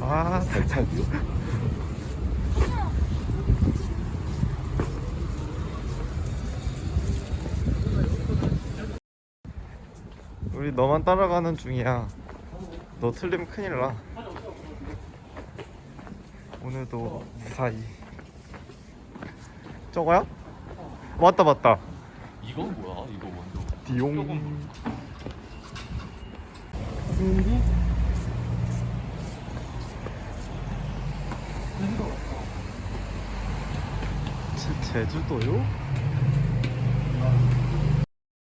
와 발차기 우리 너만 따라가는 중이야. 너 틀리면 큰일 나. 오늘도 무사히 저거야? 맞다 맞다 이건 뭐야? 이거 먼저. 디용 제, 제주도요?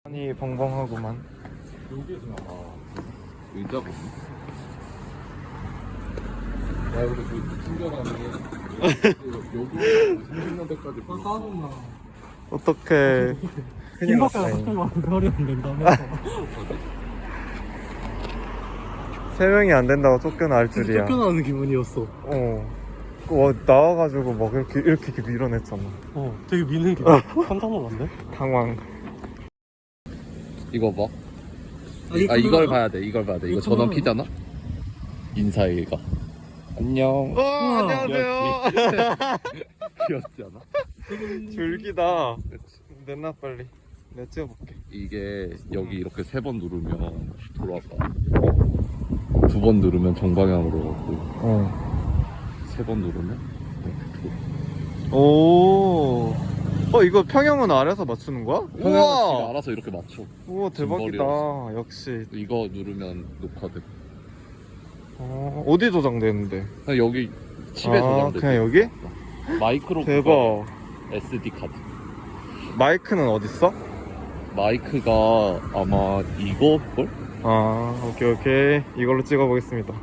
아니 벙벙하구만 여기에서 아 의자가 없네. 야 근데 그 충격하는 게 여기 30년대까지 아 어떻게 큰일 났어요 하려면 된다면서 세 명이 안 된다고 쫓겨날 줄이야 쫓겨나는 기분이었어 어 와, 나와가지고 막 이렇게 이렇게, 이렇게 밀어냈잖아 어 되게 미는 게 깜짝 놀랐네 당황 이거 봐. 아니, 아 이걸 봐야 돼. 이걸 봐야 돼. 이거 전원 키잖아. 인사해 얘가. 안녕. 어, 안녕하세요 귀엽지 않아? 줄기다 냈나 빨리 내가 찍어볼게 이게 여기 이렇게 세 번 누르면 돌아가. 두 번 누르면 정방향으로 가고 어. 세 번 누르면 이렇게 돌아. 오. 어 이거 평형은 아래서 맞추는 거야? 평양은 지가 우와. 알아서 이렇게 맞춰. 우와 대박이다. 역시. 이거 누르면 녹화돼. 어, 어디 저장되는데? 그냥 여기 칩에 아 저장돼. 그냥 여기? 마이크로 대박. SD 카드. 마이크는 어디 있어? 마이크가 아마 이거 걸? 아 오케이 오케이 이걸로 찍어보겠습니다.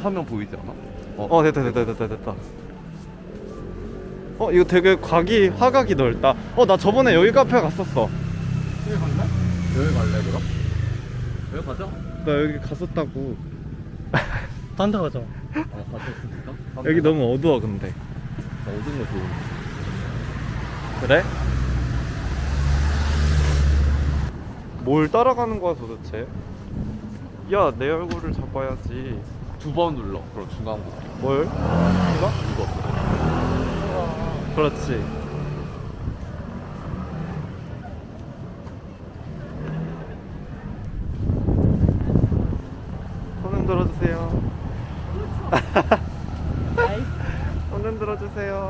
화면 보이지 않아? 어 됐다 됐다 됐다 됐다. 어 이거 되게 각이 화각이 넓다. 어 나 저번에 여기 카페 갔었어. 여기 갈래 그럼? 여기 가자. 나 여기 갔었다고. 딴 데 가자 어 가자 진짜? 여기 너무 어두워 근데. 어두운 거 좋은데. 그래? 뭘 따라가는 거야 도대체? 야 내 얼굴을 잡아야지. 두 번 눌러. 그럼 중간 거. 뭘? 이거? 이거. 그렇지. 손 흔들어 주세요. 손 흔들어 주세요.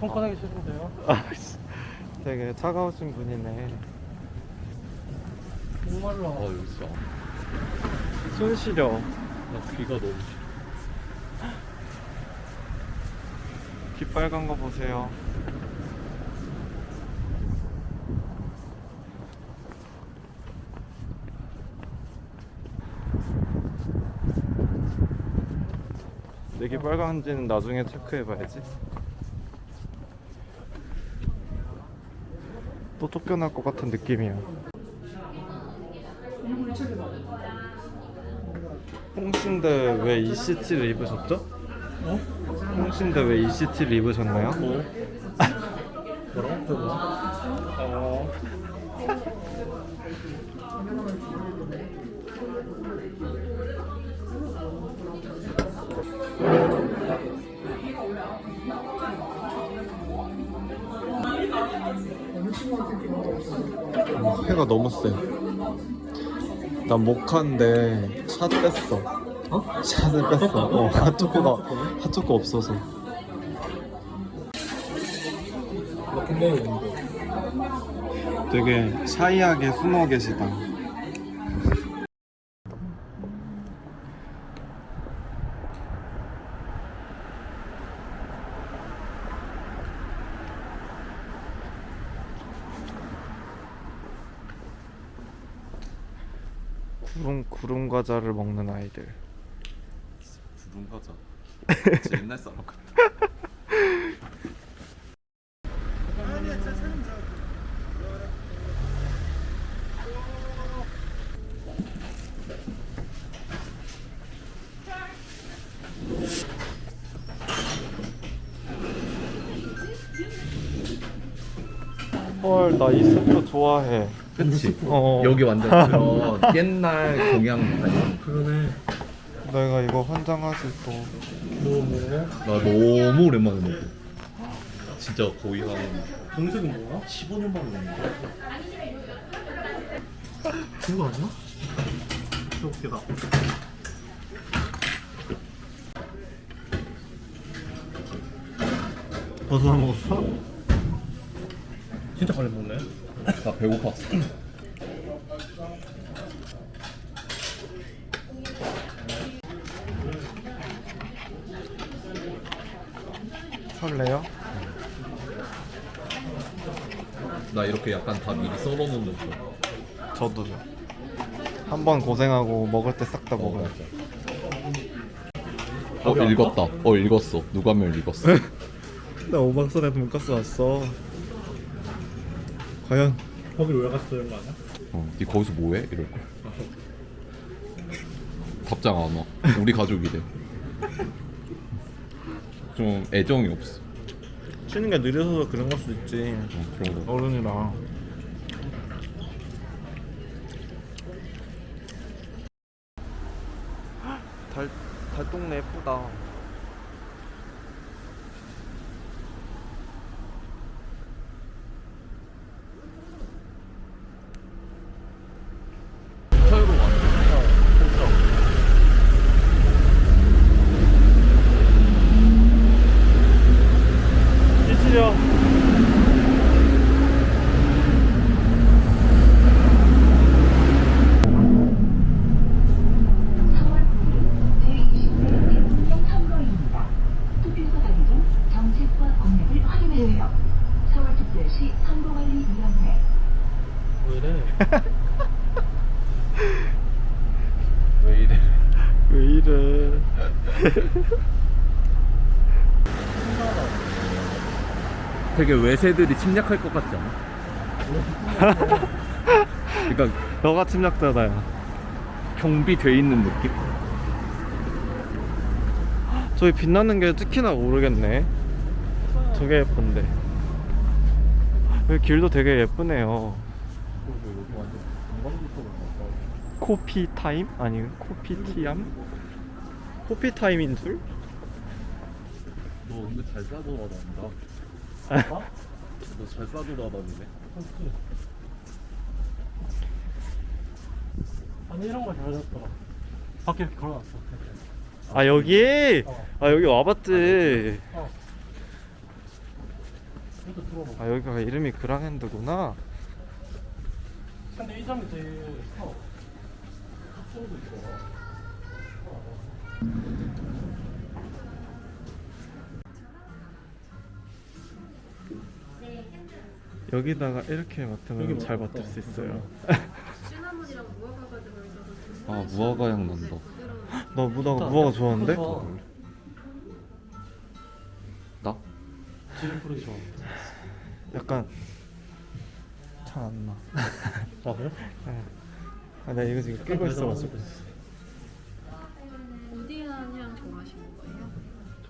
손가락이 싫은데요? 아 씨, 되게 차가우신 분이네. 정말로 어 여기 진짜. 손 시려. 나 귀가 너무. 귀 빨간 거 보세요. 내귀 빨간지는 나중에 체크해봐야지. 또 쫓겨날 것 같은 느낌이야. 홍신데 왜 ECT를 입으셨죠? 어? 홍신데 왜 ECT를 입으셨나요? 뭐? 뭐라고? 그거 어 해가 너무 세. 난 모카인데 샷 뺐어. 어? 샷을 뺐어. 어, 핫초코가 핫초코 없어서. 뭔데? 되게 샤이하게 숨어 계시다. 구름 구름 과자를 먹는 아이들. 구름 과자. 옛날 사람 같아. 헐, 나 이 스프 좋아해. 그치? 어. 여기 완전 그런 옛날 동양 아니야? 그러네. 내가 이거 환장하지 또. 뭐 뭐야? 나 너무 오랜만에 먹어. 진짜 거의 한 정색은 뭐야? 15년 만에 먹는 거야. 그거 아니야? 진짜 웃기다. 벌써 다 먹었어? 진짜 빨리 먹네. 나 배고팠어. 설레요? 나 이렇게 약간 다 미리 썰어놓는 거. 저도요. 한 번 고생하고 먹을 때 싹 다 먹어요. 어 읽었다. 어 읽었어. 누가 한명 읽었어. 나 오박선에 돈가스 왔어. 과연 거기 왜 갔어 이런 거 아니야? 어, 니 거기서 뭐해? 이럴 거. 답장 안 와. 우리 가족이래. 좀 애정이 없어. 쉬는 게 느려서 그런 걸 수도 있지. 어, 그런 거. 어른이랑. 달 달동네 예쁘다. 차이로 가는 이치요. 선거입니다. 투표소 가기 전 정책과 공약을 확인하세요. 서울특별시 선거관리위원회 왜 이래? 왜 이래? 왜 이래? 되게 외세들이 침략할 것 같지 않아? 그러니까 너가 침략자다야. 경비돼 있는 느낌? 저기 빛나는 게 특히나 모르겠네. 저게 예쁜데. 여기 길도 되게 예쁘네요. 코피 타임? 아니 코피 티암? 코피 타임인 줄? 너 근데 잘 싸돌아 다닌다. 어? 너잘 싸돌아 다니네. 아니 이런 거 잘해줬더라. 밖에 이렇게 걸어놨어. 아 여기? 어. 아 여기 와봤지. 어. 이것도 들어봐. 아 여기가 이름이 그랑핸드구나. 근데 이 점이 제일 커. 합성도 있어. 여기다가 이렇게 맡으면 여기 잘. 맡을 수 있어요. 시나몬이랑 무화과가 들어있어서 아 무화과 향 난다. 너 무화과 무화과 좋아하는데? 뿌리 좋아. 약간 잘 안 나. 아 그래? 아, 나 이거 지금 끼고 있어가지고. 우디한 향 좋아하시는 거예요?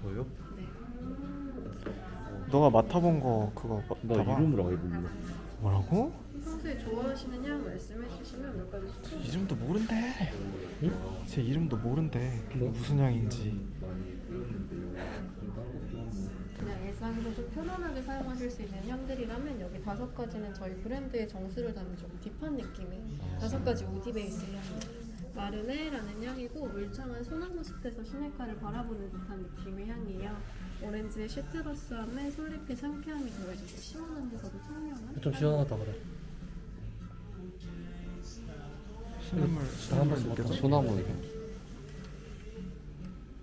저요? 네. 너가 맡아본 거 그거 나 봐봐. 이름을 아예 몰라. 뭐라고? 평소에 좋아하시는 향 말씀해 주시면 몇 가지 추천. 이름도 모른대. 제 이름도 모른대. 뭐? 무슨 향인지. 일상에서 좀 편안하게 사용하실 수 있는 향들이라면 여기 다섯 가지는 저희 브랜드의 정수를 담은 좀 딥한 느낌의 다섯 가지 우디 베이스 향이에요. 마르네라는 향이고 울창한 소나무 숲에서 시내가를 바라보는 듯한 느낌의 향이에요. 오렌지의 시트러스함에 솔잎의 상쾌함이 더해져서 시원하면서도 청량한 좀 시원하다 그래. 시나물 시나물 느껴져. 소나무 향.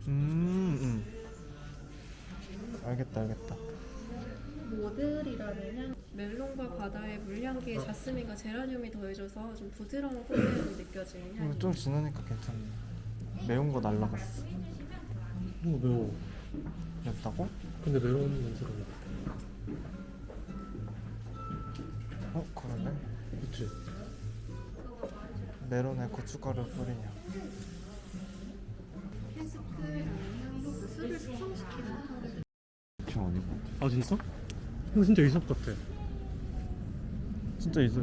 음, 음. 알겠다, 알겠다. 모들이라는 향 멜론과 바다의 물향기에 자스민과 제라늄이 더해져서 좀 부드러운 콜레온이 느껴지는 이거 향이 좀 지나니까 괜찮네. 매운 거 날라갔어. 뭐 매워. 맵다고? 근데 매운 냄새가 나. 어 그러네. 그치? 메론에 고춧가루 뿌리냐. 캐스크라는 향도 그 술을 숙성시키는 향을 것 같아 아 진짜? 이거 진짜 이섭 같아. 진짜 있어.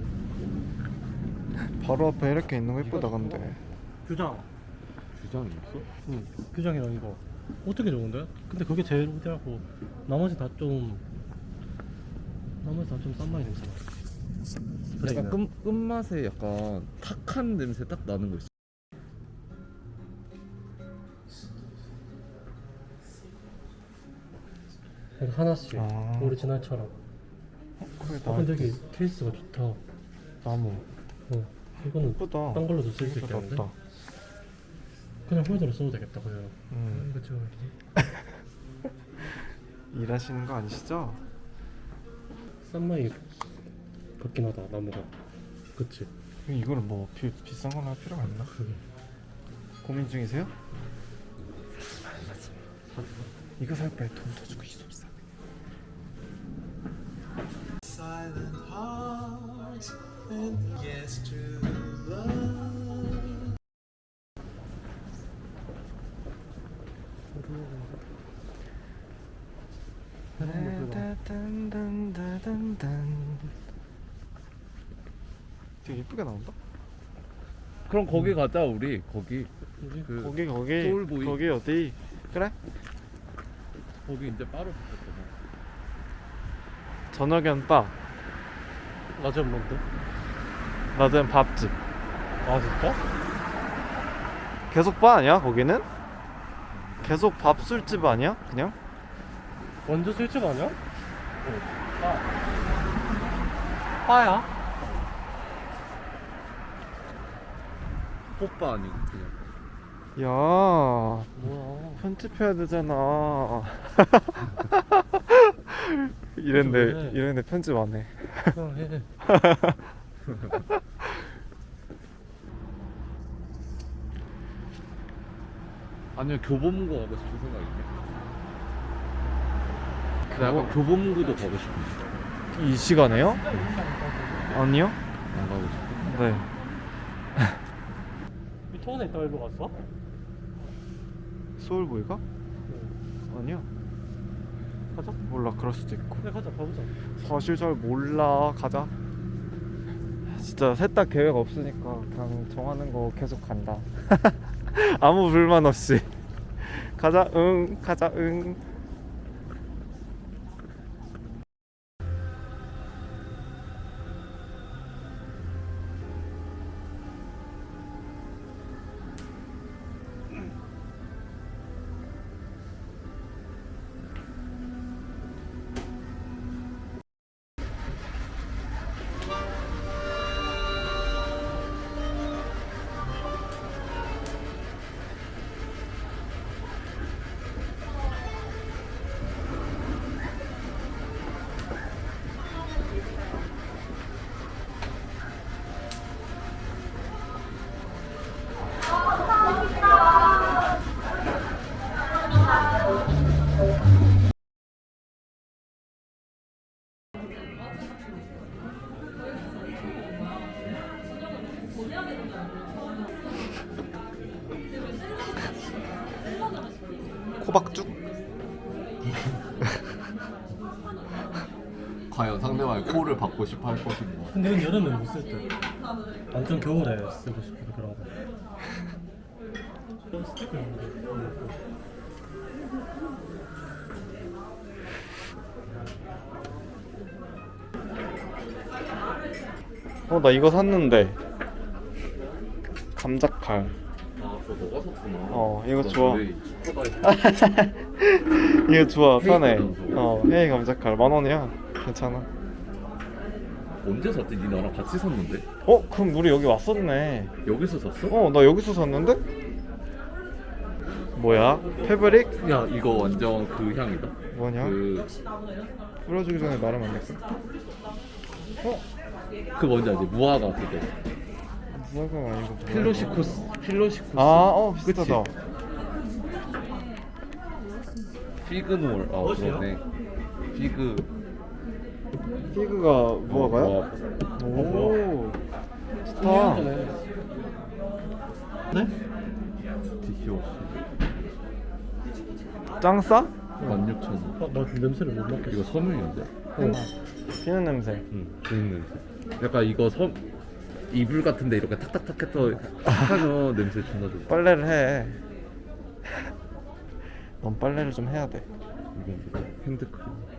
바로 앞에 이렇게 있는 거 예쁘다 근데. 규장. 주장이 없어? 응. 규장이랑 이거 어떻게 좋은데? 근데 그게 제일 우대하고 나머지 다 좀 나머지 다 좀싼 맛이 냄새. 나. 약간 끝, 끝맛에 약간 탁한 냄새 딱 나는 거 있어 이거 하나씩 아. 우리 지날처럼. 그래 아 근데 여기 케이스가 좋다. 나무. 어. 이거는 예쁘다. 딴 걸로도 쓸 수 있겠는데? 낫다. 그냥 홀더로 써도 되겠다 그냥. 음. 이거 찍어. 일하시는 거 아니시죠? 싼 맛이 같긴 하다 나무가. 그치? 이거를 뭐 비, 비싼 거나 할 필요가 있나? 그게. 고민 중이세요? 이거 살 바에 돈더 주고 이소 되게 예쁘게 나온다. 그럼 거기 가자 우리 거기? 그 거기 거기 소울보이. 거기 어디? 그래? 거기 이제 바로 붙었잖아 저녁엔 바, 낮은 뭔데? 낮엔 밥집. 아 진짜? 계속 바 아니야? 거기는? 계속 밥 술집 아니야? 그냥? 완전 술집 아니야? 아. 바야? 뽀빠 아니고 그냥 야 뭐야? 편집해야 되잖아. 이랬는데 왜? 이랬는데 편집 안 해. 그냥 해. 아니면 교보문고 가고 싶은 생각 있네 나 약간 교보문고도 가고 싶은데 이 시간에요? 아니요. 안 가고 싶어 네. 미토원에 있다 일로 갔어? 소울보이가? 아니요. 가자. 몰라. 그럴 수도 있고. 그래 가자 가보자. 사실 잘 몰라. 가자. 진짜 셋 다 계획 없으니까 그냥 정하는 거 계속 간다. 아무 불만 없이. 가자. 응. 가자. 응. 호박죽? 과연 상대방의 코를 받고 싶어 할 것인가 근데 이건 여름에 못 쓸 때. 완전 겨울에 쓰고 싶은 그런 거. 그런 스티커 있는데. 어, 나 이거 샀는데. 감자칼. 아 그거 너가 샀구나 어, 이거 나 좋아. 왜 이거 좋아. 편해. 감자칼. 어, 헤이 감자칼. 만 원이야. 괜찮아. 언제 샀지? 니 나랑 같이 샀는데? 어, 그럼 우리 여기 왔었네. 여기서 샀어? 어, 나 여기서 샀는데? 뭐야? 패브릭? 야 이거 완전 그 향이다 뭐냐? 그, 뿌려주기 전에 말하면 안 될까? 그 뭔지 알지? 무화과 그거. 무화과가 아니고 뭐야, 필로시코스. 필로시코스. 아, 어 비슷하다. 피그놀. 아, 그러네. 피그. 피그가 무화과야? 어, 오, 좋다. 네? 디쇼. 짱 싸? 16,000원. 아, 나 냄새를 못 맡겠어. 이거 섬유인데? 어. 피는 냄새. 응, 냄새. 약간 이거 섬 이불 같은데 이렇게 탁탁탁 해서 하면 냄새 존나 좋아. 빨래를 해. 넌 빨래를 좀 해야 돼. 이건? 핸드크림.